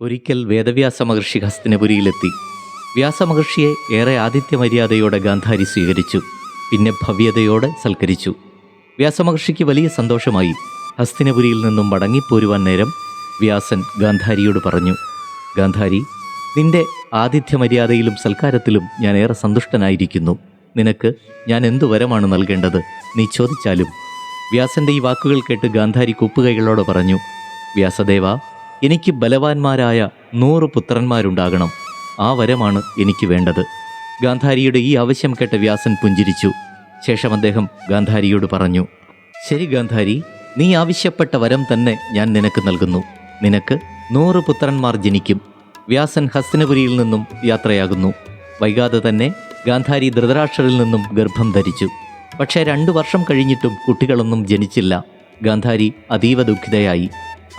ഒരിക്കൽ വേദവ്യാസ മഹർഷി ഹസ്തിനപുരിയിലെത്തി. വ്യാസമഹർഷിയെ ഏറെ ആതിഥ്യമര്യാദയോടെ ഗാന്ധാരി സ്വീകരിച്ചു പിന്നെ ഭവ്യതയോടെ സൽക്കരിച്ചു. വ്യാസമഹർഷിക്ക് വലിയ സന്തോഷമായി. ഹസ്തിനപുരിയിൽ നിന്നും മടങ്ങിപ്പോരുവാൻ നേരം വ്യാസൻ ഗാന്ധാരിയോട് പറഞ്ഞു ഗാന്ധാരി നിന്റെ ആതിഥ്യമര്യാദയിലും സൽക്കാരത്തിലും ഞാൻ ഏറെ സന്തുഷ്ടനായിരിക്കുന്നു. നിനക്ക് ഞാൻ എന്തു വരമാണ് നൽകേണ്ടത്? നീ ചോദിച്ചാലും. വ്യാസന്റെ ഈ വാക്കുകൾ കേട്ട് ഗാന്ധാരി കുപ്പുകൈകളോട് പറഞ്ഞു വ്യാസദേവ എനിക്ക് ബലവാന്മാരായ നൂറ് പുത്രന്മാരുണ്ടാകണം. ആ വരമാണ് എനിക്ക് വേണ്ടത്. ഗാന്ധാരിയുടെ ഈ ആവശ്യം കേട്ട വ്യാസൻ പുഞ്ചിരിച്ചു. ശേഷം അദ്ദേഹം ഗാന്ധാരിയോട് പറഞ്ഞു ശരി ഗാന്ധാരി നീ ആവശ്യപ്പെട്ട വരം തന്നെ ഞാൻ നിനക്ക് നൽകുന്നു. നിനക്ക് നൂറ് പുത്രന്മാർ ജനിക്കും. വ്യാസൻ ഹസ്തിനപുരിയിൽ നിന്നും യാത്രയാകുന്നു. വൈകാതെ തന്നെ ഗാന്ധാരി ധൃതരാഷ്ട്രരിൽ നിന്നും ഗർഭം ധരിച്ചു. പക്ഷേ രണ്ടു വർഷം കഴിഞ്ഞിട്ടും കുട്ടികളൊന്നും ജനിച്ചില്ല. ഗാന്ധാരി അതീവ ദുഃഖിതയായി.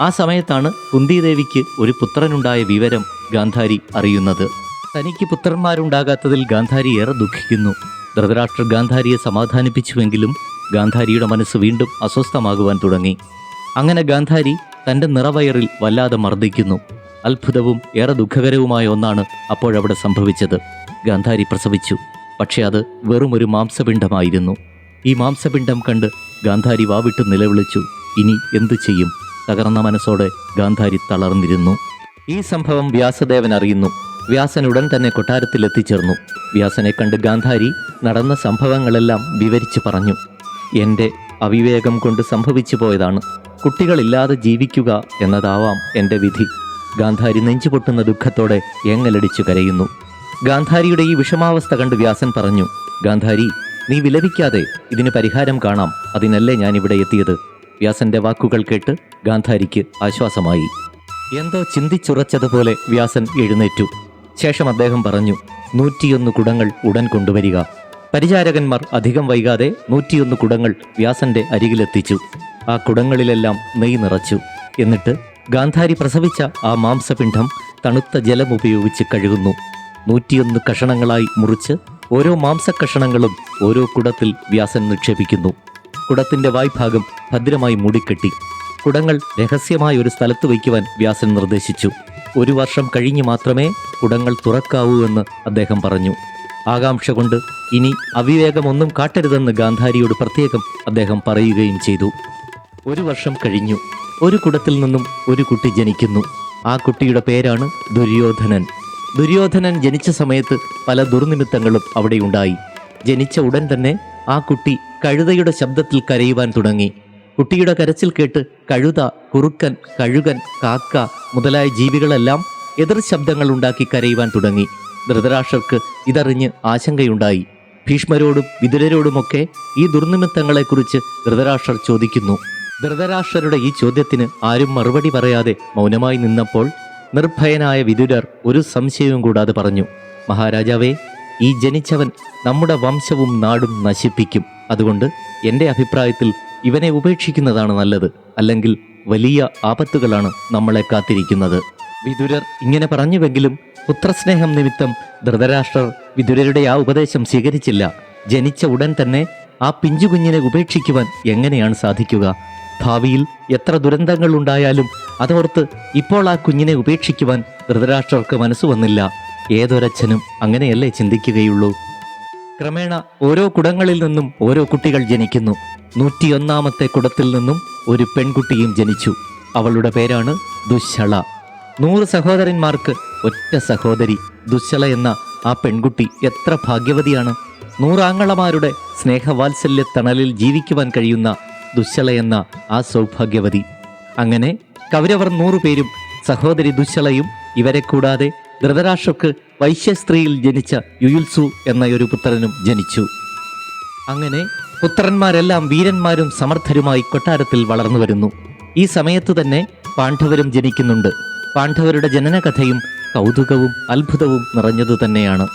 ആ സമയത്താണ് കുന്തിദേവിക്ക് ഒരു പുത്രനുണ്ടായ വിവരം ഗാന്ധാരി അറിയുന്നത്. തനിക്ക് പുത്രന്മാരുണ്ടാകാത്തതിൽ ഗാന്ധാരി ഏറെ ദുഃഖിക്കുന്നു. ധൃതരാഷ്ട്രർ ഗാന്ധാരിയെ സമാധാനിപ്പിച്ചുവെങ്കിലും ഗാന്ധാരിയുടെ മനസ്സ് വീണ്ടും അസ്വസ്ഥമാകുവാൻ തുടങ്ങി. അങ്ങനെ ഗാന്ധാരി തന്റെ നിറവയറിൽ വല്ലാതെ മർദ്ദിക്കുന്നു. അത്ഭുതവും ഏറെ ദുഃഖകരവുമായ ഒന്നാണ് അപ്പോഴവിടെ സംഭവിച്ചത്. ഗാന്ധാരി പ്രസവിച്ചു. പക്ഷെ അത് വെറും ഒരു മാംസപിണ്ഡമായിരുന്നു. ഈ മാംസപിണ്ഡം കണ്ട് ഗാന്ധാരി വാവിട്ട് നിലവിളിച്ചു. ഇനി എന്തു ചെയ്യും? തകർന്ന മനസ്സോടെ ഗാന്ധാരി തളർന്നിരുന്നു. ഈ സംഭവം വ്യാസദേവൻ അറിയുന്നു. വ്യാസൻ ഉടൻ തന്നെ കൊട്ടാരത്തിൽ എത്തിച്ചേർന്നു വ്യാസനെ കണ്ട് ഗാന്ധാരി നടന്ന സംഭവങ്ങളെല്ലാം വിവരിച്ചു പറഞ്ഞു. എന്റെ അവിവേകം കൊണ്ട് സംഭവിച്ചു പോയതാണ്. കുട്ടികളില്ലാതെ ജീവിക്കുക എന്നതാവാം എന്റെ വിധി. ഗാന്ധാരി നെഞ്ചുപൊട്ടുന്ന ദുഃഖത്തോടെ എങ്ങലടിച്ചു കരയുന്നു. ഗാന്ധാരിയുടെ ഈ വിഷമാവസ്ഥ കണ്ട് വ്യാസൻ പറഞ്ഞു ഗാന്ധാരി നീ വിലപിക്കാതെ ഇതിന് പരിഹാരം കാണാം. അതിനല്ലേ ഞാൻ ഇവിടെ എത്തിയത്? വ്യാസന്റെ വാക്കുകൾ കേട്ട് ഗാന്ധാരിക്ക് ആശ്വാസമായി. എന്തോ ചിന്തിച്ചുറച്ചതുപോലെ വ്യാസൻ എഴുന്നേറ്റു. ശേഷം അദ്ദേഹം പറഞ്ഞു നൂറ്റിയൊന്ന് കുടങ്ങൾ ഉടൻ കൊണ്ടുവരിക. പരിചാരകന്മാർ അധികം വൈകാതെ നൂറ്റിയൊന്ന് കുടങ്ങൾ വ്യാസന്റെ അരികിലെത്തിച്ചു. ആ കുടങ്ങളിലെല്ലാം നെയ് നിറച്ചു. എന്നിട്ട് ഗാന്ധാരി പ്രസവിച്ച ആ മാംസപിണ്ഡം തണുത്ത ജലം ഉപയോഗിച്ച് കഴുകുന്നു. നൂറ്റിയൊന്ന് കഷണങ്ങളായി മുറിച്ച് ഓരോ മാംസ കഷണങ്ങളും ഓരോ കുടത്തിൽ വ്യാസൻ നിക്ഷേപിക്കുന്നു. കുടത്തിന്റെ വായ്ഭാഗം ഭദ്രമായി മൂടിക്കെട്ടി. കുടങ്ങൾ രഹസ്യമായ ഒരു സ്ഥലത്ത് വയ്ക്കുവാൻ വ്യാസൻ നിർദ്ദേശിച്ചു. ഒരു വർഷം കഴിഞ്ഞ് മാത്രമേ കുടങ്ങൾ തുറക്കാവൂ എന്ന് അദ്ദേഹം പറഞ്ഞു. ആകാംക്ഷ കൊണ്ട് ഇനി അവിവേകമൊന്നും കാട്ടരുതെന്ന് ഗാന്ധാരിയോട് പ്രത്യേകം അദ്ദേഹം പറയുകയും ചെയ്തു. ഒരു വർഷം കഴിഞ്ഞു. ഒരു കുടത്തിൽ നിന്നും ഒരു കുട്ടി ജനിക്കുന്നു. ആ കുട്ടിയുടെ പേരാണ് ദുര്യോധനൻ. ദുര്യോധനൻ ജനിച്ച സമയത്ത് പല ദുർനിമിത്തങ്ങളും അവിടെയുണ്ടായി. ജനിച്ച ഉടൻ തന്നെ ആ കുട്ടി കഴുതയുടെ ശബ്ദത്തിൽ കരയുവാൻ തുടങ്ങി. കുട്ടിയുടെ കരച്ചിൽ കേട്ട് കഴുത കുറുക്കൻ കഴുകൻ കാക്ക മുതലായ ജീവികളെല്ലാം എതിർ ശബ്ദങ്ങൾ ഉണ്ടാക്കി കരയുവാൻ തുടങ്ങി. ധൃതരാഷ്ട്രർക്ക് ഇതറിഞ്ഞ് ആശങ്കയുണ്ടായി. ഭീഷ്മരോടും വിതുരരോടുമൊക്കെ ഈ ദുർനിമിത്തങ്ങളെക്കുറിച്ച് ധൃതരാഷ്ട്രർ ചോദിക്കുന്നു. ധൃതരാഷ്ട്രരുടെ ഈ ചോദ്യത്തിന് ആരും മറുപടി പറയാതെ മൗനമായി നിന്നപ്പോൾ നിർഭയനായ വിദുരർ ഒരു സംശയവും കൂടാതെ പറഞ്ഞു മഹാരാജാവേ ഈ ജനിച്ചവൻ നമ്മുടെ വംശവും നാടും നശിപ്പിക്കും. അതുകൊണ്ട് എന്റെ അഭിപ്രായത്തിൽ ഇവനെ ഉപേക്ഷിക്കുന്നതാണ് നല്ലത് അല്ലെങ്കിൽ വലിയ ആപത്തുകളാണ് നമ്മളെ കാത്തിരിക്കുന്നത്. വിദുരർ ഇങ്ങനെ പറഞ്ഞുവെങ്കിലും പുത്രസ്നേഹം നിമിത്തം ധൃതരാഷ്ട്രർ വിദുരരുടെ ആ ഉപദേശം സ്വീകരിച്ചില്ല. ജനിച്ച ഉടൻ തന്നെ ആ പിഞ്ചുകുഞ്ഞിനെ ഉപേക്ഷിക്കുവാൻ എങ്ങനെയാണ് സാധിക്കുക? ഭാവിയിൽ എത്ര ദുരന്തങ്ങൾ ഉണ്ടായാലും അതോർത്ത് ഇപ്പോൾ ആ കുഞ്ഞിനെ ഉപേക്ഷിക്കുവാൻ ധൃതരാഷ്ട്രർക്ക് മനസ്സ് വന്നില്ല. ഏതൊരച്ഛനും അങ്ങനെയല്ലേ ചിന്തിക്കുകയുള്ളൂ. ക്രമേണ ഓരോ കുടങ്ങളിൽ നിന്നും ഓരോ കുട്ടികൾ ജനിക്കുന്നു. നൂറ്റിയൊന്നാമത്തെ കുടത്തിൽ നിന്നും ഒരു പെൺകുട്ടിയും ജനിച്ചു. അവളുടെ പേരാണ് ദുശ്ശള. നൂറ് സഹോദരന്മാർക്ക് ഒറ്റ സഹോദരി ദുശ്ശള എന്ന ആ പെൺകുട്ടി എത്ര ഭാഗ്യവതിയാണ്. നൂറാങ്ങളമാരുടെ സ്നേഹവാത്സല്യ തണലിൽ ജീവിക്കുവാൻ കഴിയുന്ന ദുശ്ശള എന്ന ആ സൗഭാഗ്യവതി. അങ്ങനെ കൗരവർ നൂറുപേരും സഹോദരി ദുശ്ശളയും ഇവരെ കൂടാതെ ധൃതരാഷ്ട്രക്ക് വൈശ്യസ്ത്രീയിൽ ജനിച്ച യുയുത്സു എന്ന ഒരു പുത്രനും ജനിച്ചു. അങ്ങനെ പുത്രന്മാരെല്ലാം വീരന്മാരും സമർത്ഥരുമായി കൊട്ടാരത്തിൽ വളർന്നു വരുന്നു. ഈ സമയത്തു തന്നെ പാണ്ഡവരും ജനിക്കുന്നുണ്ട്. പാണ്ഡവരുടെ ജനനകഥയും കൗതുകവും അത്ഭുതവും നിറഞ്ഞതു തന്നെയാണ്.